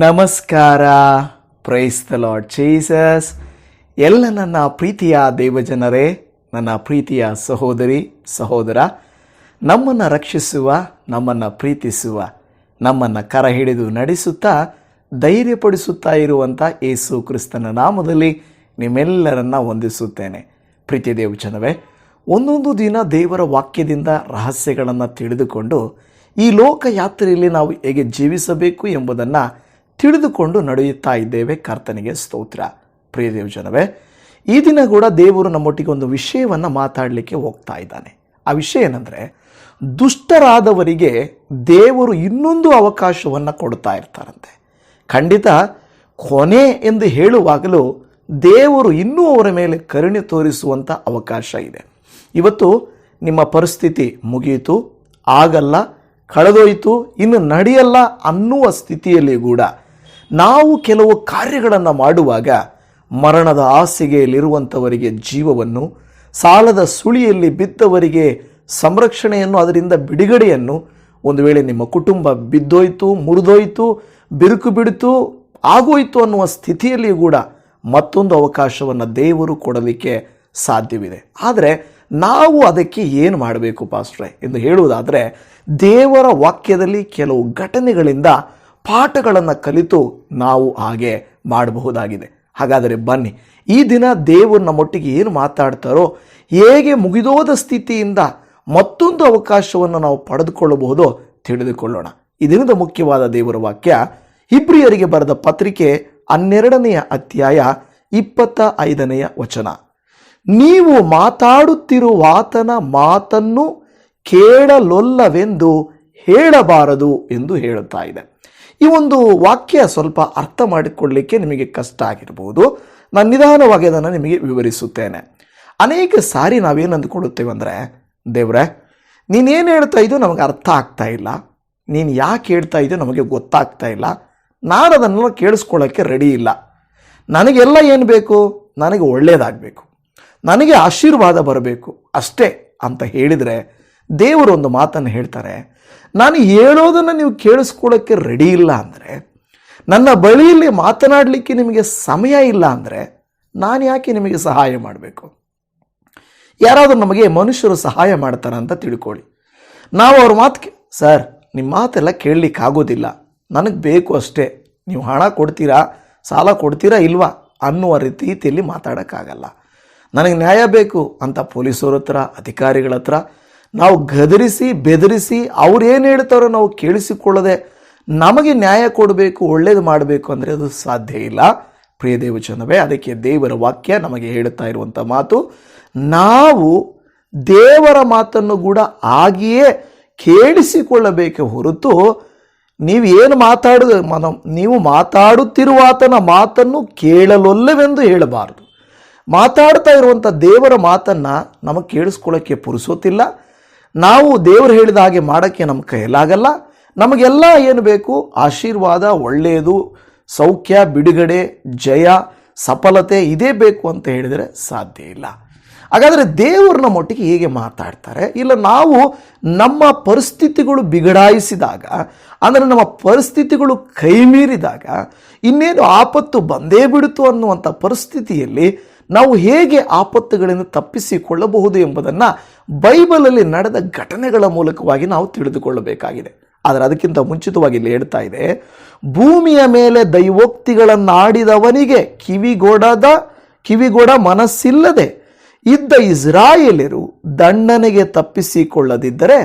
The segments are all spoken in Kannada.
ನಮಸ್ಕಾರ. ಪ್ರೈಸ್ ದ ಲಾರ್ಡ್ ಜೀಸಸ್ ಎಲ್ಲ ನನ್ನ ಪ್ರೀತಿಯ ದೇವಜನರೇ, ನನ್ನ ಪ್ರೀತಿಯ ಸಹೋದರಿ, ಸಹೋದರ, ನಮ್ಮನ್ನು ರಕ್ಷಿಸುವ, ನಮ್ಮನ್ನು ಪ್ರೀತಿಸುವ, ನಮ್ಮನ್ನು ಕರ ಹಿಡಿದು ನಡೆಸುತ್ತಾ, ಧೈರ್ಯಪಡಿಸುತ್ತಾ ಇರುವಂಥ ಯೇಸು ಕ್ರಿಸ್ತನ ನಾಮದಲ್ಲಿ ನಿಮ್ಮೆಲ್ಲರನ್ನ ವಂದಿಸುತ್ತೇನೆ. ಪ್ರೀತಿ ದೇವಜನವೇ ಒಂದೊಂದು ದಿನ ದೇವರ ವಾಕ್ಯದಿಂದ ರಹಸ್ಯಗಳನ್ನು ತಿಳಿದುಕೊಂಡು, ಈ ಲೋಕ ಯಾತ್ರೆಯಲ್ಲಿ ನಾವು ಹೇಗೆ ಜೀವಿಸಬೇಕು ಎಂಬುದನ್ನು ತಿಳಿದುಕೊಂಡು ನಡೆಯುತ್ತಾ ಇದ್ದೇವೆ ಕರ್ತನಿಗೆ ಸ್ತೋತ್ರ. ಪ್ರಿಯ ದೇವಜನವೇ, ಈ ದಿನ ಕೂಡ ದೇವರು ನಮ್ಮೊಟ್ಟಿಗೆ ಒಂದು ವಿಷಯವನ್ನು ಮಾತಾಡಲಿಕ್ಕೆ ಹೋಗ್ತಾ ಇದ್ದಾನೆ. ಆ ವಿಷಯ ಏನಂದರೆ, ದುಷ್ಟರಾದವರಿಗೆ ದೇವರು ಇನ್ನೊಂದು ಅವಕಾಶವನ್ನು ಕೊಡ್ತಾ ಇರ್ತಾರಂತೆ. ಖಂಡಿತ ಕೊನೆ ಎಂದು ಹೇಳುವಾಗಲೂ ದೇವರು ಇನ್ನೂ ಅವರ ಮೇಲೆ ಕರುಣೆ ತೋರಿಸುವಂಥ ಅವಕಾಶ ಇದೆ. ಇವತ್ತು ನಿಮ್ಮ ಪರಿಸ್ಥಿತಿ ಮುಗಿಯಿತು, ಆಗಲ್ಲ ಕಳೆದೋಯ್ತು, ಇನ್ನು ನಡೆಯಲ್ಲ ಅನ್ನುವ ಸ್ಥಿತಿಯಲ್ಲಿ ಕೂಡ. ನಾವು ಕೆಲವು ಕಾರ್ಯಗಳನ್ನು ಮಾಡುವಾಗ ಮರಣದ ಹಾಸಿಗೆಯಲ್ಲಿರುವಂಥವರಿಗೆ ಜೀವವನ್ನು, ಸಾಲದ ಸುಳಿಯಲ್ಲಿ ಬಿದ್ದವರಿಗೆ ಸಂರಕ್ಷಣೆಯನ್ನು, ಅದರಿಂದ ಬಿಡುಗಡೆಯನ್ನು ಒಂದು ವೇಳೆ ನಿಮ್ಮ ಕುಟುಂಬ ಬಿದ್ದೋಯಿತು, ಮುರಿದೋಯಿತು, ಬಿರುಕು ಬಿಡಿತು, ಆಗೋಯಿತು ಅನ್ನುವ ಸ್ಥಿತಿಯಲ್ಲಿ ಕೂಡ ಮತ್ತೊಂದು ಅವಕಾಶವನ್ನು ದೇವರು ಕೊಡಲಿಕ್ಕೆ ಸಾಧ್ಯವಿದೆ. ಆದರೆ ನಾವು ಅದಕ್ಕೆ ಏನು ಮಾಡಬೇಕು, ಪಾಸ್ಟ್ರೆ? ಎಂದು ಹೇಳುವುದಾದರೆ, ದೇವರ ವಾಕ್ಯದಲ್ಲಿ ಕೆಲವು ಘಟನೆಗಳಿಂದ ಪಾಠಗಳನ್ನು ಕಲಿತು ನಾವು ಹಾಗೆ ಮಾಡಬಹುದಾಗಿದೆ. ಹಾಗಾದರೆ ಬನ್ನಿ, ಈ ದಿನ ದೇವರು ನಮ್ಮೊಟ್ಟಿಗೆ ಏನು ಮಾತಾಡ್ತಾರೋ, ಹೇಗೆ ಮುಗಿದೋದ ಸ್ಥಿತಿಯಿಂದ ಮತ್ತೊಂದು ಅವಕಾಶವನ್ನು ನಾವು ಪಡೆದುಕೊಳ್ಳಬಹುದೋ ತಿಳಿದುಕೊಳ್ಳೋಣ. ಈ ಮುಖ್ಯವಾದ ದೇವರ ವಾಕ್ಯ ಇಬ್ರಿಯರಿಗೆ ಬರೆದ ಪತ್ರಿಕೆ ಹನ್ನೆರಡನೆಯ ಅಧ್ಯಾಯ ಇಪ್ಪತ್ತ ಐದನೆಯ ವಚನ. ನೀವು ಮಾತಾಡುತ್ತಿರುವಾತನ ಮಾತನ್ನು ಕೇಳಲೊಲ್ಲವೆಂದು ಹೇಳಬಾರದು ಎಂದು ಹೇಳುತ್ತಾ ಇದೆ. ಈ ಒಂದು ವಾಕ್ಯ ಸ್ವಲ್ಪ ಅರ್ಥ ಮಾಡಿಕೊಳ್ಳಲಿಕ್ಕೆ ನಿಮಗೆ ಕಷ್ಟ ಆಗಿರಬಹುದು ನಾನು ನಿಧಾನವಾಗಿ ಅದನ್ನು ನಿಮಗೆ ವಿವರಿಸುತ್ತೇನೆ. ಅನೇಕ ಸಾರಿ ನಾವೇನು ಅಂದ್ಕೊಳ್ಳುತ್ತೇವೆ ಅಂದರೆ, ದೇವ್ರೆ, ನೀನೇನು ಹೇಳ್ತಾ ಇದ್ದೋ ನಮಗೆ ಅರ್ಥ ಆಗ್ತಾ ಇಲ್ಲ. ನೀನು ಯಾಕೆ ಹೇಳ್ತಾ ಇದೆಯೋ ನಮಗೆ ಗೊತ್ತಾಗ್ತಾ ಇಲ್ಲ. ನಾನು ಅದನ್ನು ಕೇಳಿಸ್ಕೊಳ್ಳೋಕ್ಕೆ ರೆಡಿ ಇಲ್ಲ. ನನಗೆಲ್ಲ ಏನು ಬೇಕು? ನನಗೆ ಒಳ್ಳೆಯದಾಗಬೇಕು ನನಗೆ ಆಶೀರ್ವಾದ ಬರಬೇಕು ಅಷ್ಟೇ ಅಂತ ಹೇಳಿದರೆ ದೇವರು ಒಂದು ಮಾತನ್ನು ಹೇಳ್ತಾರೆ, ನಾನು ಹೇಳೋದನ್ನು ನೀವು ಕೇಳಿಸ್ಕೊಳ್ಳೋಕ್ಕೆ ರೆಡಿ ಇಲ್ಲ ಅಂದರೆ, ನನ್ನ ಬಳಿಯಲ್ಲಿ ಮಾತನಾಡಲಿಕ್ಕೆ ನಿಮಗೆ ಸಮಯ ಇಲ್ಲ ಅಂದರೆ ನಾನು ಯಾಕೆ ನಿಮಗೆ ಸಹಾಯ ಮಾಡಬೇಕು? ಯಾರಾದರೂ ನಮಗೆ ಮನುಷ್ಯರು ಸಹಾಯ ಮಾಡ್ತಾರೆ ಅಂತ ತಿಳ್ಕೊಳ್ಳಿ. ನಾವು ಅವ್ರ ಮಾತು ಸರ್, ನಿಮ್ಮ ಮಾತೆಲ್ಲ ಕೇಳಲಿಕ್ಕಾಗೋದಿಲ್ಲ ನನಗೆ ಬೇಕು ಅಷ್ಟೇ. ನೀವು ಹಣ ಕೊಡ್ತೀರಾ, ಸಾಲ ಕೊಡ್ತೀರಾ ಇಲ್ವಾ? ಅನ್ನುವ ರೀತಿಯಲ್ಲಿ ಮಾತಾಡೋಕ್ಕಾಗಲ್ಲ. ನನಗೆ ನ್ಯಾಯ ಬೇಕು ಅಂತ ಪೊಲೀಸರ ಹತ್ರ, ಅಧಿಕಾರಿಗಳ ಹತ್ರ. ನಾವು ಗದರಿಸಿ, ಬೆದರಿಸಿ ಅವ್ರು ಏನು ಹೇಳ್ತಾರೋ ನಾವು ಕೇಳಿಸಿಕೊಳ್ಳದೆ ನಮಗೆ ನ್ಯಾಯ ಕೊಡಬೇಕು, ಒಳ್ಳೇದು ಮಾಡಬೇಕು ಅಂದರೆ ಅದು ಸಾಧ್ಯ ಇಲ್ಲ. ಪ್ರಿಯ ದೇವಚನವೇ ಅದಕ್ಕೆ ದೇವರ ವಾಕ್ಯ ನಮಗೆ ಹೇಳುತ್ತಾ ಇರುವಂಥ ಮಾತು, ನಾವು ದೇವರ ಮಾತನ್ನು ಕೂಡ ಆಗಿಯೇ ಕೇಳಿಸಿಕೊಳ್ಳಬೇಕೆ ಹೊರತು ನೀವು ಏನು ಮಾತಾಡ ನೀವು ನೀವು ಮಾತಾಡುತ್ತಿರುವಾತನ ಮಾತನ್ನು ಕೇಳಲೊಲ್ಲವೆಂದು ಹೇಳಬಾರದು. ಮಾತಾಡ್ತಾ ಇರುವಂಥ ದೇವರ ಮಾತನ್ನು ನಮಗೆ ಕೇಳಿಸ್ಕೊಳ್ಳೋಕ್ಕೆ ಪುರುಸೋತಿಲ್ಲ. ನಾವು ದೇವರು ಹೇಳಿದ ಹಾಗೆ ಮಾಡೋಕ್ಕೆ ನಮ್ಮ ಕೈಯಲ್ಲಾಗಲ್ಲ ನಮಗೆಲ್ಲ ಏನು ಬೇಕು? ಆಶೀರ್ವಾದ ಒಳ್ಳೆಯದು ಸೌಖ್ಯ, ಬಿಡುಗಡೆ, ಜಯ, ಸಫಲತೆ ಇದೇ ಬೇಕು ಅಂತ ಹೇಳಿದರೆ ಸಾಧ್ಯ ಇಲ್ಲ. ಹಾಗಾದರೆ ದೇವರು ಮಟ್ಟಿಗೆ ಹೇಗೆ ಮಾತಾಡ್ತಾರೆ? ಇಲ್ಲ ನಾವು ನಮ್ಮ ಪರಿಸ್ಥಿತಿಗಳು ಬಿಗಡಾಯಿಸಿದಾಗ, ಅಂದರೆ ನಮ್ಮ ಪರಿಸ್ಥಿತಿಗಳು ಕೈಮೀರಿದಾಗ, ಇನ್ನೇನು ಆಪತ್ತು ಬಂದೇ ಬಿಡಿತು ಅನ್ನುವಂಥ ಪರಿಸ್ಥಿತಿಯಲ್ಲಿ ನಾವು ಹೇಗೆ ಆಪತ್ತುಗಳನ್ನು ತಪ್ಪಿಸಿಕೊಳ್ಳಬಹುದು ಎಂಬುದನ್ನು ಬೈಬಲಲ್ಲಿ ನಡೆದ ಘಟನೆಗಳ ಮೂಲಕವಾಗಿ ನಾವು ತಿಳಿದುಕೊಳ್ಳಬೇಕಾಗಿದೆ. ಆದರೆ ಅದಕ್ಕಿಂತ ಮುಂಚಿತವಾಗಿ ಇಲ್ಲಿ ಹೇಳ್ತಾ ಇದೆ, ಭೂಮಿಯ ಮೇಲೆ ದೈವೋಕ್ತಿಗಳನ್ನಾಡಿದವನಿಗೆ ಕಿವಿಗೊಡದ, ಕಿವಿಗೊಡ ಮನಸ್ಸಿಲ್ಲದೆ ಇದ್ದ ಇಸ್ರಾಯೇಲರು ದಂಡನೆಗೆ ತಪ್ಪಿಸಿಕೊಳ್ಳದಿದ್ದರೆ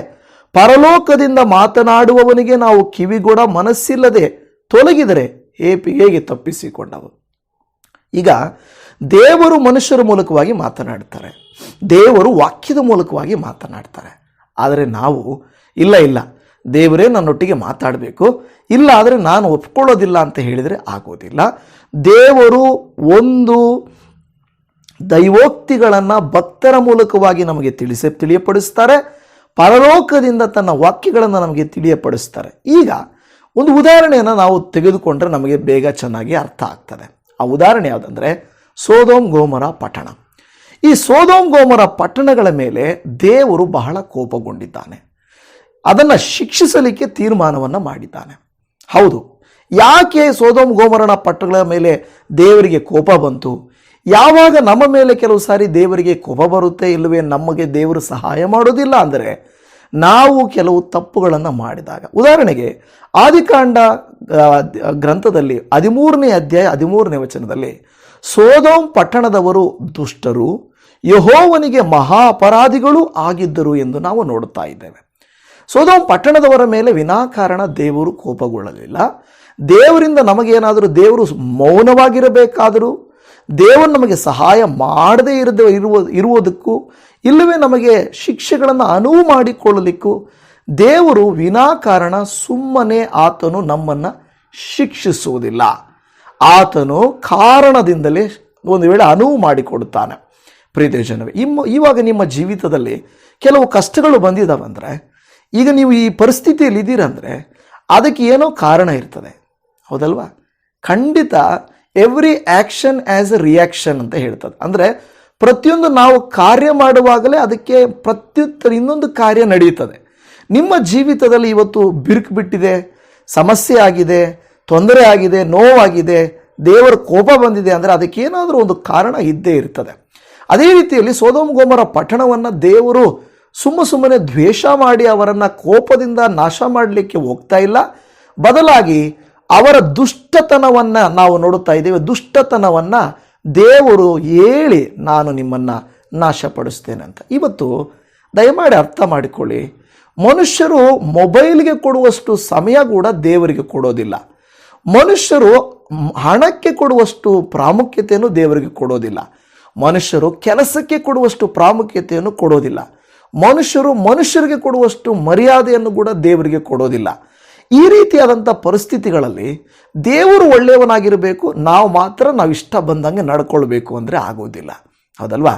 ಪರಲೋಕದಿಂದ ಮಾತನಾಡುವವನಿಗೆ ನಾವು ಕಿವಿಗೊಡ ಮನಸ್ಸಿಲ್ಲದೆ ತೊಲಗಿದರೆ ಹೇಪಿ ಹೇಗೆ ತಪ್ಪಿಸಿಕೊಂಡವು? ಈಗ ದೇವರು ಮನುಷ್ಯರ ಮೂಲಕವಾಗಿ ಮಾತನಾಡ್ತಾರೆ. ದೇವರು ವಾಕ್ಯದ ಮೂಲಕವಾಗಿ ಮಾತನಾಡ್ತಾರೆ. ಆದರೆ ನಾವು, ಇಲ್ಲ ಇಲ್ಲ, ದೇವರೇ ನನ್ನೊಟ್ಟಿಗೆ ಮಾತಾಡಬೇಕು. ಇಲ್ಲ ಆದರೆ ನಾನು ಒಪ್ಕೊಳ್ಳೋದಿಲ್ಲ ಅಂತ ಹೇಳಿದರೆ ಆಗೋದಿಲ್ಲ. ದೇವರು ಒಂದು ದೈವೋಕ್ತಿಗಳನ್ನು ಭಕ್ತರ ಮೂಲಕವಾಗಿ ನಮಗೆ ತಿಳಿಸಿ, ತಿಳಿಯಪಡಿಸ್ತಾರೆ. ಪರಲೋಕದಿಂದ ತನ್ನ ವಾಕ್ಯಗಳನ್ನು ನಮಗೆ ತಿಳಿಯಪಡಿಸ್ತಾರೆ. ಈಗ ಒಂದು ಉದಾಹರಣೆಯನ್ನು ನಾವು ತೆಗೆದುಕೊಂಡ್ರೆ ನಮಗೆ ಬೇಗ ಚೆನ್ನಾಗಿ ಅರ್ಥ ಆಗ್ತದೆ. ಆ ಉದಾಹರಣೆ ಯಾವುದಂದರೆ ಸೋದೋಮ್ ಗೋಮರ ಪಟ್ಟಣ. ಈ ಸೋದೋಮ್ ಗೋಮರ ಪಟ್ಟಣಗಳ ಮೇಲೆ ದೇವರು ಬಹಳ ಕೋಪಗೊಂಡಿದ್ದಾನೆ. ಅದನ್ನು ಶಿಕ್ಷಿಸಲಿಕ್ಕೆ ತೀರ್ಮಾನವನ್ನು ಮಾಡಿದ್ದಾನೆ. ಹೌದು, ಯಾಕೆ ಸೋದೋಮ್ ಗೋಮರನ ಪಟ್ಟಣಗಳ ಮೇಲೆ ದೇವರಿಗೆ ಕೋಪ ಬಂತು? ಯಾವಾಗ ನಮ್ಮ ಮೇಲೆ ಕೆಲವು ಸಾರಿ ದೇವರಿಗೆ ಕೋಪ ಬರುತ್ತೆ ಇಲ್ಲವೇ ನಮಗೆ ದೇವರು ಸಹಾಯ ಮಾಡೋದಿಲ್ಲ ಅಂದರೆ ನಾವು ಕೆಲವು ತಪ್ಪುಗಳನ್ನು ಮಾಡಿದಾಗ. ಉದಾಹರಣೆಗೆ, ಆದಿಕಾಂಡ ಗ್ರಂಥದಲ್ಲಿ ಹದಿಮೂರನೇ ಅಧ್ಯಾಯ ಹದಿಮೂರನೇ ವಚನದಲ್ಲಿ ಸೋದೋಮ್ ಪಟ್ಟಣದವರು ದುಷ್ಟರು, ಯಹೋವನಿಗೆ ಮಹಾ ಅಪರಾಧಿಗಳು ಆಗಿದ್ದರು ಎಂದು ನಾವು ನೋಡುತ್ತಾ ಇದ್ದೇವೆ. ಸೋದೋಂ ಪಟ್ಟಣದವರ ಮೇಲೆ ವಿನಾಕಾರಣ ದೇವರು ಕೋಪಗೊಳ್ಳಲಿಲ್ಲ. ದೇವರಿಂದ ನಮಗೇನಾದರೂ ದೇವರು ಮೌನವಾಗಿರಬೇಕಾದರೂ, ದೇವರು ನಮಗೆ ಸಹಾಯ ಮಾಡದೇ ಇರದ ಇರುವ, ಇರುವುದಕ್ಕೂ, ಇಲ್ಲವೇ ನಮಗೆ ಶಿಕ್ಷೆಗಳನ್ನು ಅನುವು ಮಾಡಿಕೊಳ್ಳಲಿಕ್ಕೂ, ದೇವರು ವಿನಾಕಾರಣ ಸುಮ್ಮನೆ ಆತನು ನಮ್ಮನ್ನು ಶಿಕ್ಷಿಸುವುದಿಲ್ಲ. ಆತನು ಕಾರಣದಿಂದಲೇ ಒಂದು ವೇಳೆ ಅನುವು ಮಾಡಿಕೊಡುತ್ತಾನೆ. ಪ್ರೀತಿಯ ಜನವೇ ಇಮ್ಮ, ಇವಾಗ ನಿಮ್ಮ ಜೀವಿತದಲ್ಲಿ ಕೆಲವು ಕಷ್ಟಗಳು ಬಂದಿದ್ದಾವಂದರೆ ಈಗ ನೀವು ಈ ಪರಿಸ್ಥಿತಿಯಲ್ಲಿ ಇದ್ದೀರಂದರೆ, ಅದಕ್ಕೆ ಏನೋ ಕಾರಣ ಇರ್ತದೆ. ಹೌದಲ್ವಾ? ಖಂಡಿತ every action as a reaction ಅಂತ ಹೇಳ್ತದೆ. ಅಂದರೆ ಪ್ರತಿಯೊಂದು ನಾವು ಕಾರ್ಯ ಮಾಡುವಾಗಲೇ ಅದಕ್ಕೆ ಪ್ರತ್ಯುತ್ತರ ಇನ್ನೊಂದು ಕಾರ್ಯ ನಡೆಯುತ್ತದೆ ನಿಮ್ಮ ಜೀವಿತದಲ್ಲಿ ಇವತ್ತು ಬಿರುಕು ಬಿಟ್ಟಿದೆ, ಸಮಸ್ಯೆ ಆಗಿದೆ ತೊಂದರೆ ಆಗಿದೆ, ನೋವಾಗಿದೆ, ದೇವರ ಕೋಪ ಬಂದಿದೆ ಅಂದರೆ ಅದಕ್ಕೇನಾದರೂ ಒಂದು ಕಾರಣ ಇದ್ದೇ ಇರ್ತದೆ. ಅದೇ ರೀತಿಯಲ್ಲಿ ಸೋದೋಮ್ ಗೋಮರ ಪಟ್ಟಣವನ್ನು ದೇವರು ಸುಮ್ಮ ಸುಮ್ಮನೆ ದ್ವೇಷ ಮಾಡಿ ಅವರನ್ನು ಕೋಪದಿಂದ ನಾಶ ಮಾಡಲಿಕ್ಕೆ ಹೋಗ್ತಾ ಇಲ್ಲ. ಬದಲಾಗಿ ಅವರ ದುಷ್ಟತನವನ್ನು ನಾವು ನೋಡುತ್ತಾ ಇದ್ದೇವೆ. ದುಷ್ಟತನವನ್ನು ದೇವರು ಹೇಳಿ ನಾನು ನಿಮ್ಮನ್ನು ನಾಶಪಡಿಸ್ತೇನೆ ಅಂತ. ಇವತ್ತು ದಯಮಾಡಿ ಅರ್ಥ ಮಾಡಿಕೊಳ್ಳಿ. ಮನುಷ್ಯರು ಮೊಬೈಲ್ಗೆ ಕೊಡುವಷ್ಟು ಸಮಯ ಕೂಡ ದೇವರಿಗೆ ಕೊಡೋದಿಲ್ಲ. ಮನುಷ್ಯರು ಹಣಕ್ಕೆ ಕೊಡುವಷ್ಟು ಪ್ರಾಮುಖ್ಯತೆಯನ್ನು ದೇವರಿಗೆ ಕೊಡೋದಿಲ್ಲ. ಮನುಷ್ಯರು ಕೆಲಸಕ್ಕೆ ಕೊಡುವಷ್ಟು ಪ್ರಾಮುಖ್ಯತೆಯನ್ನು ಕೊಡೋದಿಲ್ಲ. ಮನುಷ್ಯರು ಮನುಷ್ಯರಿಗೆ ಕೊಡುವಷ್ಟು ಮರ್ಯಾದೆಯನ್ನು ಕೂಡ ದೇವರಿಗೆ ಕೊಡೋದಿಲ್ಲ. ಈ ರೀತಿಯಾದಂಥ ಪರಿಸ್ಥಿತಿಗಳಲ್ಲಿ ದೇವರು ಒಳ್ಳೆಯವನಾಗಿರಬೇಕು, ನಾವು ಮಾತ್ರ ನಾವು ಇಷ್ಟ ಬಂದಂಗೆ ನಡ್ಕೊಳ್ಬೇಕು ಅಂದರೆ ಆಗೋದಿಲ್ಲ. ಹೌದಲ್ವಾ?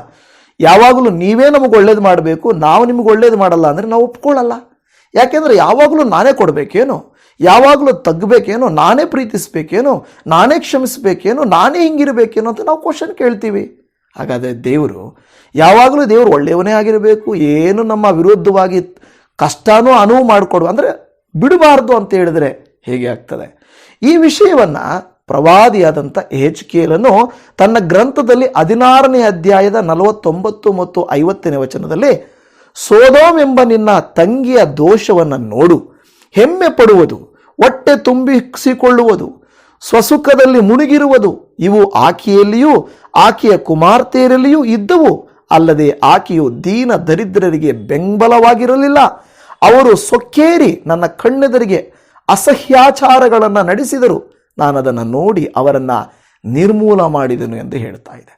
ಯಾವಾಗಲೂ ನೀವೇ ನಮಗೆ ಒಳ್ಳೇದು ಮಾಡಬೇಕು, ನಾವು ನಿಮಗೆ ಒಳ್ಳೇದು ಮಾಡಲ್ಲ ಅಂದರೆ ನಾವು ಒಪ್ಕೊಳ್ಳಲ್ಲ. ಯಾಕೆಂದರೆ ಯಾವಾಗಲೂ ನಾನೇ ಕೊಡಬೇಕೇನು? ಯಾವಾಗಲೂ ತಗ್ಬೇಕೇನೋ, ನಾನೇ ಪ್ರೀತಿಸಬೇಕೇನೋ, ನಾನೇ ಕ್ಷಮಿಸಬೇಕೇನೋ, ನಾನೇ ಹಿಂಗಿರಬೇಕೇನೋ ಅಂತ ನಾವು ಕ್ವಶನ್ ಕೇಳ್ತೀವಿ. ಹಾಗಾದರೆ ದೇವರು, ಯಾವಾಗಲೂ ದೇವರು ಒಳ್ಳೆಯವನೇ ಆಗಿರಬೇಕು, ಏನು ನಮ್ಮ ವಿರುದ್ಧವಾಗಿ ಕಷ್ಟನೂ ಅನುವು ಮಾಡಿಕೊಡು, ಅಂದರೆ ಬಿಡಬಾರ್ದು ಅಂತ ಹೇಳಿದರೆ ಹೇಗೆ ಆಗ್ತದೆ? ಈ ವಿಷಯವನ್ನು ಪ್ರವಾದಿಯಾದಂಥ ಹೆಚ್ಕೇಲನು ತನ್ನ ಗ್ರಂಥದಲ್ಲಿ ಹದಿನಾರನೇ ಅಧ್ಯಾಯದ ನಲವತ್ತೊಂಬತ್ತು ಮತ್ತು ಐವತ್ತನೇ ವಚನದಲ್ಲಿ, ಸೋದೋಮ್ ಎಂಬ ನಿನ್ನ ತಂಗಿಯ ದೋಷವನ್ನು ನೋಡು ಹೆಮ್ಮೆ ಪಡುವುದು ಹೊಟ್ಟೆ ತುಂಬಿಸಿಕೊಳ್ಳುವುದು, ಸ್ವಸುಖದಲ್ಲಿ ಮುಳುಗಿರುವುದು, ಇವು ಆಕೆಯಲ್ಲಿಯೂ, ಆಕೆಯ ಕುಮಾರ್ತೆಯರಲ್ಲಿಯೂ ಇದ್ದವು. ಅಲ್ಲದೆ ಆಕೆಯು ದೀನ ದರಿದ್ರರಿಗೆ ಬೆಂಬಲವಾಗಿರಲಿಲ್ಲ. ಅವರು ಸೊಕ್ಕೇರಿ ನನ್ನ ಕಣ್ಣೆದರಿಗೆ ಅಸಹ್ಯಾಚಾರಗಳನ್ನು ನಡೆಸಿದರು. ನಾನು ಅದನ್ನು ನೋಡಿ ಅವರನ್ನು ನಿರ್ಮೂಲ ಮಾಡಿದನು ಎಂದು ಹೇಳ್ತಾ ಇದೆ.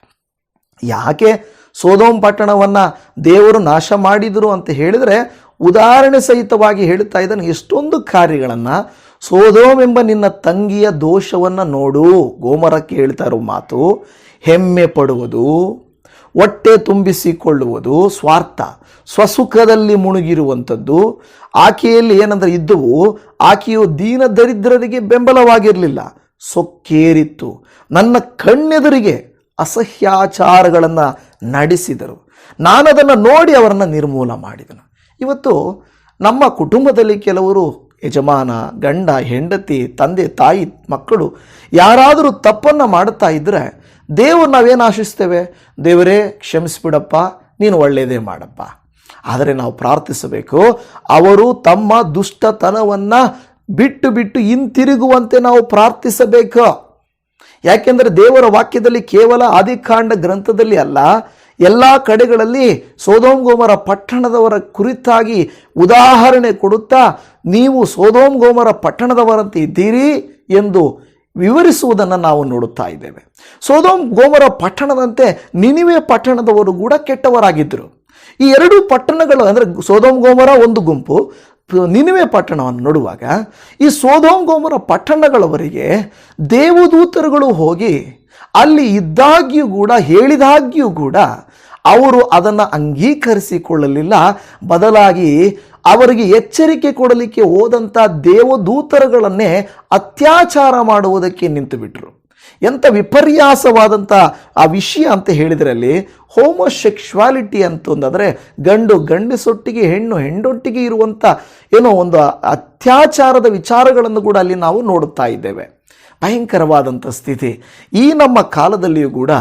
ಯಾಕೆ ಸೋದೋಂ ಪಟ್ಟಣವನ್ನು ದೇವರು ನಾಶ ಮಾಡಿದರು ಅಂತ ಹೇಳಿದರೆ ಉದಾಹರಣೆ ಸಹಿತವಾಗಿ ಹೇಳ್ತಾ ಇದ್ದಾನೆ. ಎಷ್ಟೊಂದು ಕಾರ್ಯಗಳನ್ನು ಸೋದೋಮ್ ಎಂಬ ನಿನ್ನ ತಂಗಿಯ ದೋಷವನ್ನು ನೋಡು. ಗೋಮರಕ್ಕೆ ಹೇಳ್ತಾ ಇರೋ ಮಾತು, ಹೆಮ್ಮೆ ಪಡುವುದು, ಹೊಟ್ಟೆ ತುಂಬಿಸಿಕೊಳ್ಳುವುದು, ಸ್ವಾರ್ಥ, ಸ್ವಸುಖದಲ್ಲಿ ಮುಳುಗಿರುವಂಥದ್ದು. ಆಕೆಯಲ್ಲಿ ಏನಂದ್ರೆ ಇದ್ದವು, ಆಕೆಯು ದೀನ ದರಿದ್ರರಿಗೆ ಬೆಂಬಲವಾಗಿರಲಿಲ್ಲ. ಸೊಕ್ಕೇರಿತ್ತು. ನನ್ನ ಕಣ್ಣೆದುರಿಗೆ ಅಸಹ್ಯಾಚಾರಗಳನ್ನು ನಡೆಸಿದರು. ನಾನದನ್ನು ನೋಡಿ ಅವರನ್ನು ನಿರ್ಮೂಲ ಮಾಡಿದನು. ಇವತ್ತು ನಮ್ಮ ಕುಟುಂಬದಲ್ಲಿ ಕೆಲವರು ಯಜಮಾನ, ಗಂಡ, ಹೆಂಡತಿ, ತಂದೆ, ತಾಯಿ, ಮಕ್ಕಳು ಯಾರಾದರೂ ತಪ್ಪನ್ನು ಮಾಡುತ್ತಾ ಇದ್ದರೆ ದೇವರು ನಾವೇನು ಆಶಿಸ್ತೇವೆ? ದೇವರೇ, ಕ್ಷಮಿಸ್ಬಿಡಪ್ಪ, ನೀನು ಒಳ್ಳೆಯದೇ ಮಾಡಪ್ಪ. ಆದರೆ ನಾವು ಪ್ರಾರ್ಥಿಸಬೇಕು, ಅವರು ತಮ್ಮ ದುಷ್ಟತನವನ್ನು ಬಿಟ್ಟು ಬಿಟ್ಟು ಹಿಂತಿರುಗುವಂತೆ ನಾವು ಪ್ರಾರ್ಥಿಸಬೇಕು. ಯಾಕೆಂದರೆ ದೇವರ ವಾಕ್ಯದಲ್ಲಿ ಕೇವಲ ಆದಿಕಾಂಡ ಗ್ರಂಥದಲ್ಲಿ ಅಲ್ಲ ಎಲ್ಲ ಕಡೆಗಳಲ್ಲಿ ಸೋದೋಮ್ ಗೋಮರ ಪಟ್ಟಣದವರ ಕುರಿತಾಗಿ ಉದಾಹರಣೆ ಕೊಡುತ್ತಾ, ನೀವು ಸೋದೋಮ್ ಗೋಮರ ಪಟ್ಟಣದವರಂತೆ ಇದ್ದೀರಿ ಎಂದು ವಿವರಿಸುವುದನ್ನು ನಾವು ನೋಡುತ್ತಾ ಇದ್ದೇವೆ. ಸೋದೋಮ್ ಗೋಮರ ಪಟ್ಟಣದಂತೆ ನಿನಿವೆ ಪಟ್ಟಣದವರು ಕೂಡ ಕೆಟ್ಟವರಾಗಿದ್ದರು. ಈ ಎರಡು ಪಟ್ಟಣಗಳು, ಅಂದರೆ ಸೋದೋಮ್ ಗೋಮರ ಒಂದು ಗುಂಪು, ನಿನಿವೆ ಪಟ್ಟಣವನ್ನು ನೋಡುವಾಗ, ಈ ಸೋದೋಮ್ ಗೋಮರ ಪಟ್ಟಣಗಳವರಿಗೆ ದೇವದೂತರುಗಳು ಹೋಗಿ ಅಲ್ಲಿ ಇದ್ದಾಗ್ಯೂ ಕೂಡ, ಹೇಳಿದಾಗ್ಯೂ ಕೂಡ ಅವರು ಅದನ್ನು ಅಂಗೀಕರಿಸಿಕೊಳ್ಳಲಿಲ್ಲ. ಬದಲಾಗಿ ಅವರಿಗೆ ಎಚ್ಚರಿಕೆ ಕೊಡಲಿಕ್ಕೆ ಹೋದಂಥ ದೇವದೂತರುಗಳನ್ನೇ ಅತ್ಯಾಚಾರ ಮಾಡುವುದಕ್ಕೆ ನಿಂತು ಬಿಟ್ಟರು ಎಂಥ ವಿಪರ್ಯಾಸವಾದಂಥ ಆ ವಿಷಯ ಅಂತ ಹೇಳಿದ್ರಲ್ಲಿ ಹೋಮೋಸೆಕ್ಷುವಾಲಿಟಿ ಅಂತಂದರೆ ಗಂಡು ಗಂಡಸೊಟ್ಟಿಗೆ, ಹೆಣ್ಣು ಹೆಣ್ಣೊಟ್ಟಿಗೆ ಇರುವಂಥ ಏನೋ ಒಂದು ಅತ್ಯಾಚಾರದ ವಿಚಾರಗಳನ್ನು ಕೂಡ ಅಲ್ಲಿ ನಾವು ನೋಡುತ್ತಾ ಇದ್ದೇವೆ. ಭಯಂಕರವಾದಂಥ ಸ್ಥಿತಿ. ಈ ನಮ್ಮ ಕಾಲದಲ್ಲಿಯೂ ಕೂಡ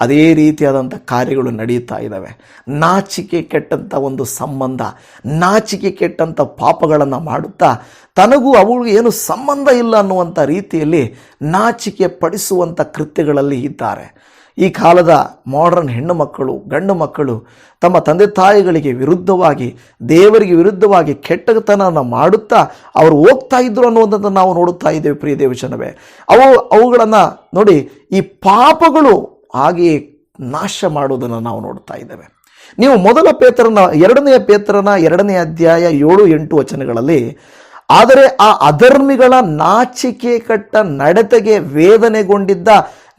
ಅದೇ ರೀತಿಯಾದಂಥ ಕಾರ್ಯಗಳು ನಡೆಯುತ್ತಾ ಇದ್ದಾವೆ ನಾಚಿಕೆ ಕೆಟ್ಟಂಥ ಒಂದು ಸಂಬಂಧ, ನಾಚಿಕೆ ಕೆಟ್ಟಂಥ ಪಾಪಗಳನ್ನು ಮಾಡುತ್ತಾ ತನಗೂ ಅವಳು ಏನು ಸಂಬಂಧ ಇಲ್ಲ ಅನ್ನುವಂಥ ರೀತಿಯಲ್ಲಿ ನಾಚಿಕೆ ಪಡಿಸುವಂಥ ಕೃತ್ಯಗಳಲ್ಲಿ ಇದ್ದಾರೆ. ಈ ಕಾಲದ ಮಾಡ್ರನ್ ಹೆಣ್ಣು ಮಕ್ಕಳು, ಗಂಡು ಮಕ್ಕಳು ತಮ್ಮ ತಂದೆ ತಾಯಿಗಳಿಗೆ ವಿರುದ್ಧವಾಗಿ, ದೇವರಿಗೆ ವಿರುದ್ಧವಾಗಿ ಕೆಟ್ಟತನವನ್ನು ಮಾಡುತ್ತಾ ಅವರು ಹೋಗ್ತಾ ಇದ್ರು ಅನ್ನುವಂಥದ್ದು ನಾವು ನೋಡುತ್ತಾ ಇದ್ದೇವೆ ಪ್ರಿಯ ದೇವಚನವೇ ಅವು ಅವುಗಳನ್ನು ನೋಡಿ ಈ ಪಾಪಗಳು ಹಾಗೆಯೇ ನಾಶ ಮಾಡುವುದನ್ನು ನಾವು ನೋಡ್ತಾ ಇದ್ದೇವೆ. ನೀವು ಮೊದಲ ಪೇತ್ರನ, ಎರಡನೆಯ ಪೇತ್ರನ ಎರಡನೇ ಅಧ್ಯಾಯ ಏಳು, ಎಂಟು ವಚನಗಳಲ್ಲಿ, ಆದರೆ ಆ ಅಧರ್ಮಿಗಳ ನಾಚಿಕೆ ಕಟ್ಟ ನಡತೆಗೆ ವೇದನೆಗೊಂಡಿದ್ದ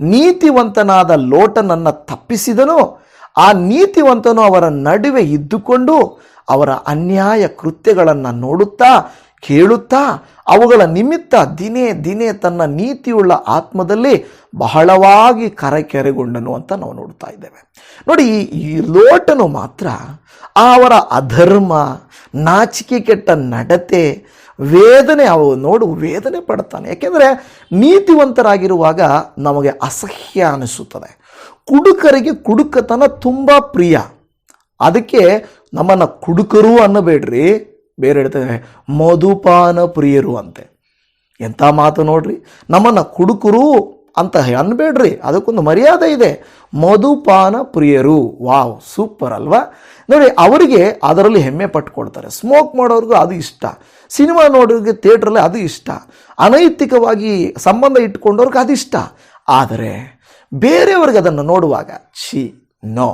ನೀತಿವಂತನಾದ ಲೋಟನನ್ನು ತಪ್ಪಿಸಿದನು. ಆ ನೀತಿವಂತನು ಅವರ ನಡುವೆ ಇದ್ದುಕೊಂಡು ಅವರ ಅನ್ಯಾಯ ಕೃತ್ಯಗಳನ್ನು ನೋಡುತ್ತಾ, ಕೇಳುತ್ತಾ, ಅವುಗಳ ನಿಮಿತ್ತ ದಿನೇ ದಿನೇ ತನ್ನ ನೀತಿಯುಳ್ಳ ಆತ್ಮದಲ್ಲಿ ಬಹಳವಾಗಿ ಕರೆಕೆರೆಗೊಂಡನು ಅಂತ ನಾವು ನೋಡ್ತಾ ಇದ್ದೇವೆ. ನೋಡಿ, ಈ- ಲೋಟನು ಮಾತ್ರ ಆ ಅವರ ಅಧರ್ಮ, ನಾಚಿಕೆ ಕೆಟ್ಟ ನಡತೆ ವೇದನೆ ಅವು ನೋಡು, ವೇದನೆ ಪಡ್ತಾನೆ. ಯಾಕೆಂದರೆ ನೀತಿವಂತರಾಗಿರುವಾಗ ನಮಗೆ ಅಸಹ್ಯ ಅನಿಸುತ್ತದೆ. ಕುಡುಕರಿಗೆ ಕುಡುಕತನ ತುಂಬ ಪ್ರಿಯ. ಅದಕ್ಕೆ ನಮ್ಮನ್ನು ಕುಡುಕರು ಅನ್ನಬೇಡ್ರಿ. ಬೇರೆ ಹೇಳ್ತಾರೆ ಮಧುಪಾನ ಪ್ರಿಯರು ಅಂತೆ. ಎಂಥ ಮಾತು ನೋಡ್ರಿ? ನಮ್ಮನ್ನು ಕುಡುಕರು ಅಂತ ಅನ್ಬೇಡ್ರಿ ಅದಕ್ಕೊಂದು ಮರ್ಯಾದೆ ಇದೆ. ಮಧುಪಾನ ಪ್ರಿಯರು. ವಾವ್ ಸೂಪರ್ ಅಲ್ವಾ? ನೋಡಿ ಅವರಿಗೆ ಅದರಲ್ಲಿ ಹೆಮ್ಮೆ ಪಟ್ಕೊಳ್ತಾರೆ. ಸ್ಮೋಕ್ ಮಾಡೋರಿಗೂ ಅದು ಇಷ್ಟ. ಸಿನಿಮಾ ನೋಡೋರಿಗೆ ಥಿಯೇಟ್ರಲ್ಲಿ ಅದು ಇಷ್ಟ. ಅನೈತಿಕವಾಗಿ ಸಂಬಂಧ ಇಟ್ಕೊಂಡವ್ರಿಗೆ ಅದು ಇಷ್ಟ. ಆದರೆ ಬೇರೆಯವ್ರಿಗೆ ಅದನ್ನು ನೋಡುವಾಗ ಛೀ ನೋ.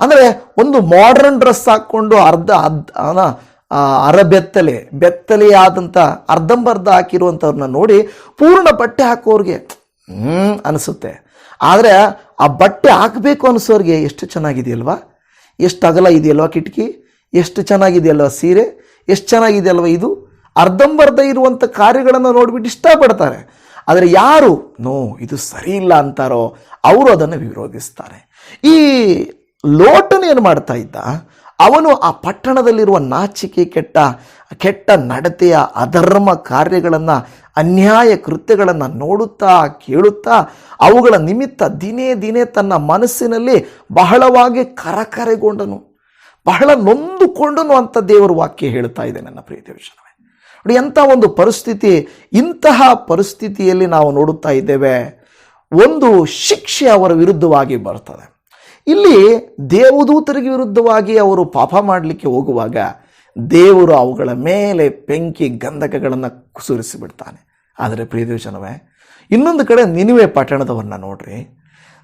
ಅಂದರೆ ಒಂದು ಮಾಡ್ರನ್ ಡ್ರೆಸ್ ಹಾಕ್ಕೊಂಡು ಅರ್ಧ ಆ, ಅರ ಬೆತ್ತಲೆ ಬೆತ್ತಲೆಯಾದಂಥ ಅರ್ಧಂಬರ್ಧ ಹಾಕಿರುವಂಥವ್ರನ್ನ ನೋಡಿ ಪೂರ್ಣ ಬಟ್ಟೆ ಹಾಕೋರಿಗೆ ಅನಿಸುತ್ತೆ. ಆದರೆ ಆ ಬಟ್ಟೆ ಹಾಕಬೇಕು ಅನಿಸೋರಿಗೆ ಎಷ್ಟು ಚೆನ್ನಾಗಿದೆಯಲ್ವಾ? ಎಷ್ಟು ಅಗಲ ಇದೆಯಲ್ವ ಕಿಟಕಿ? ಎಷ್ಟು ಚೆನ್ನಾಗಿದೆಯಲ್ವ ಸೀರೆ? ಎಷ್ಟು ಚೆನ್ನಾಗಿದೆಯಲ್ವಾ ಇದು? ಅರ್ಧಂಬರ್ಧ ಇರುವಂಥ ಕಾರ್ಯಗಳನ್ನು ನೋಡಿಬಿಟ್ಟು ಇಷ್ಟಪಡ್ತಾರೆ. ಆದರೆ ಯಾರು? ನೋ, ಇದು ಸರಿ ಇಲ್ಲ ಅಂತಾರೋ ಅವರು ಅದನ್ನು ವಿರೋಧಿಸ್ತಾರೆ. ಈ ಲೋಟನ ಏನು ಮಾಡ್ತಾ ಇದ್ದ? ಅವನು ಆ ಪಟ್ಟಣದಲ್ಲಿರುವ ನಾಚಿಕೆ ಕೆಟ್ಟ ಕೆಟ್ಟ ನಡತೆಯ ಅಧರ್ಮ ಕಾರ್ಯಗಳನ್ನು ಅನ್ಯಾಯ ಕೃತ್ಯಗಳನ್ನು ನೋಡುತ್ತಾ, ಕೇಳುತ್ತಾ, ಅವುಗಳ ನಿಮಿತ್ತ ದಿನೇ ದಿನೇ ತನ್ನ ಮನಸ್ಸಿನಲ್ಲಿ ಬಹಳವಾಗಿ ಕರಕರೆಗೊಂಡನು. ಬಹಳ ನೊಂದುಕೊಂಡನು ಅಂತ ದೇವರ ವಾಕ್ಯ ಹೇಳ್ತಾ ಇದೆ ನನ್ನ ಪ್ರೀತಿ ವಿಷಯವೇ ನೋಡಿ, ಎಂಥ ಒಂದು ಪರಿಸ್ಥಿತಿ, ಇಂತಹ ಪರಿಸ್ಥಿತಿಯಲ್ಲಿ ನಾವು ನೋಡುತ್ತಾ ಇದ್ದೇವೆ. ಒಂದು ಶಿಕ್ಷೆ ಅವರ ವಿರುದ್ಧವಾಗಿ ಬರ್ತದೆ. ಇಲ್ಲಿ ದೇವದೂತರಿಗೆ ವಿರುದ್ಧವಾಗಿ ಅವರು ಪಾಪ ಮಾಡಲಿಕ್ಕೆ ಹೋಗುವಾಗ ದೇವರು ಅವುಗಳ ಮೇಲೆ ಬೆಂಕಿ ಗಂಧಕಗಳನ್ನು ಸುರಿಸಿಬಿಡ್ತಾನೆ ಆದರೆ ಪ್ರಿಯದೇಶನವೇ ಇನ್ನೊಂದು ಕಡೆ ನಿನುವೆ ಪಟ್ಟಣದವರನ್ನ ನೋಡ್ರಿ.